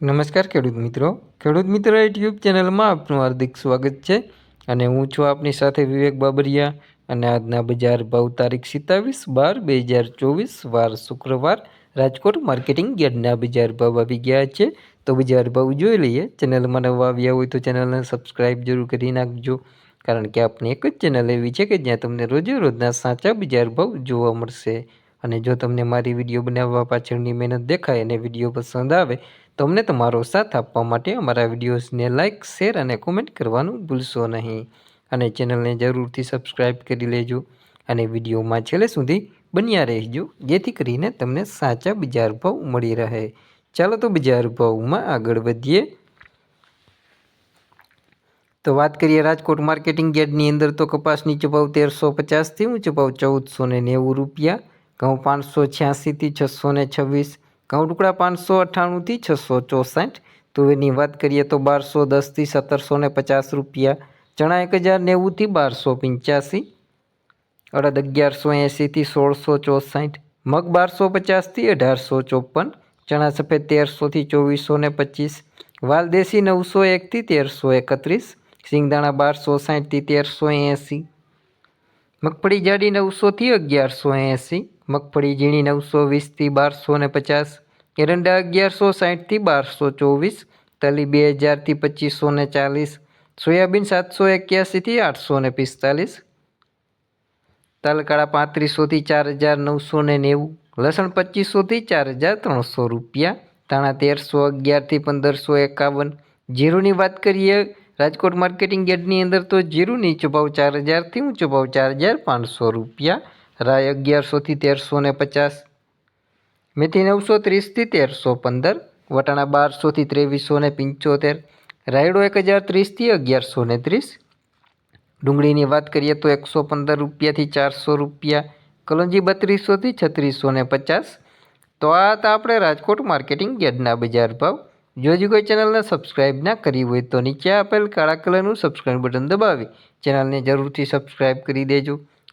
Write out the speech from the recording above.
નમસ્કાર ખેડૂત મિત્રો. ખેડૂત મિત્રો યુટ્યુબ ચેનલમાં આપનું હાર્દિક સ્વાગત છે અને હું છું આપની સાથે વિવેક બાબરિયા અને આજના બજાર ભાવ તારીખ સિત્તાવીસ બાર બે હજાર ચોવીસ, વાર શુક્રવાર રાજકોટ માર્કેટિંગ યાર્ડના બજાર ભાવ આવી ગયા છે. તો બજાર ભાવ જોઈ લઈએ. ચેનલમાં નવા આવ્યા હોય તો ચેનલને સબસ્ક્રાઈબ જરૂર કરી નાખજો. કારણ કે આપણી એક જ ચેનલ એવી છે કે જ્યાં તમને રોજે રોજના સાચા બજાર ભાવ જોવા મળશે. અને જો તમને મારી વીડિયો બનાવવા પાછળની મહેનત દેખાય અને વીડિયો પસંદ આવે તો અમને તમારો સાથ આપવા માટે અમારા વિડીયોઝને લાઇક શેર અને કોમેન્ટ કરવાનું ભૂલશો નહીં. અને ચેનલને જરૂરથી સબસ્ક્રાઈબ કરી લેજો અને વિડીયોમાં છેલ્લે સુધી બન્યા રહેજો, જેથી કરીને તમને સાચા બજાર ભાવ મળી રહે. ચાલો તો બજાર ભાવમાં આગળ વધીએ. તો વાત કરીએ રાજકોટ માર્કેટિંગ યાર્ડની અંદર તો કપાસની નીચો તેરસો પચાસથી ઊંચો ભાવ ચૌદસો ને નેવું રૂપિયા, ઘઉં પાંચસો છ્યાસીથી છસો ને છવ્વીસ ઘઉં ટુકડા પાંચસો અઠ્ઠાણુંથી છસો ચોસઠ. તુવેરની વાત કરીએ તો બારસો દસથી સત્તરસો ને પચાસ રૂપિયા. ચણા એક હજાર નેવુંથી બારસો પંચ્યાસી. અડદ અગિયારસો એંસીથી સોળસો ચોસઠ. મગ બારસો પચાસથી અઢારસો ચોપન. ચણા સફેદ તેરસોથી ચોવીસો ને પચીસ. વાલદેશી નવસો એકથી તેરસો એકત્રીસ. સિંગદાણા બારસો સાઠથી તેરસો એંસી. મગફળી જાડી નવસોથી અગિયારસો એંસી. મગફળી ઝીણી નવસો વીસથી બારસો ને પચાસ, એરંડા અગિયારસો સાઠથી બારસો ચોવીસ, તલી બે હજારથી પચીસો ને ચાલીસ, સોયાબીન સાતસો એક્યાસીથી આઠસો ને પિસ્તાલીસ, તલકાળા પાંત્રીસોથી ચાર હજાર નવસો ને નેવું, લસણ પચીસોથી ચાર હજાર ત્રણસો રૂપિયા, ધાણા તેરસો અગિયારથી પંદરસો એકાવન, જીરુની વાત કરીએ, રાજકોટ માર્કેટિંગ યાર્ડની અંદર તો જીરુ નીચો ભાવ ચાર હજારથી ઊંચો ભાવ ચાર હજાર પાંચસો રૂપિયા રાય અગિયારસોથી તેરસો ને પચાસ. મેથી નવસો ત્રીસથી તેરસો પંદર. વટાણા બારસોથી ત્રેવીસો ને પંચોતેર. રાયડો એક હજાર ત્રીસથી અગિયારસો ને ત્રીસ. ડુંગળીની વાત કરીએ તો એકસો પંદર રૂપિયાથી ચારસો રૂપિયા. કલંજી બત્રીસોથી છત્રીસો ને પચાસ. તો આ હતા આપણે રાજકોટ માર્કેટિંગ યાર્ડના બજાર ભાવ. જો હજી કોઈ ચેનલને સબસ્ક્રાઈબ ના કરી હોય તો નીચે આપેલ કાળા કલરનું સબસ્ક્રાઈબ બટન દબાવી. ચેનલને જરૂરથી સબસ્ક્રાઈબ કરી દેજો.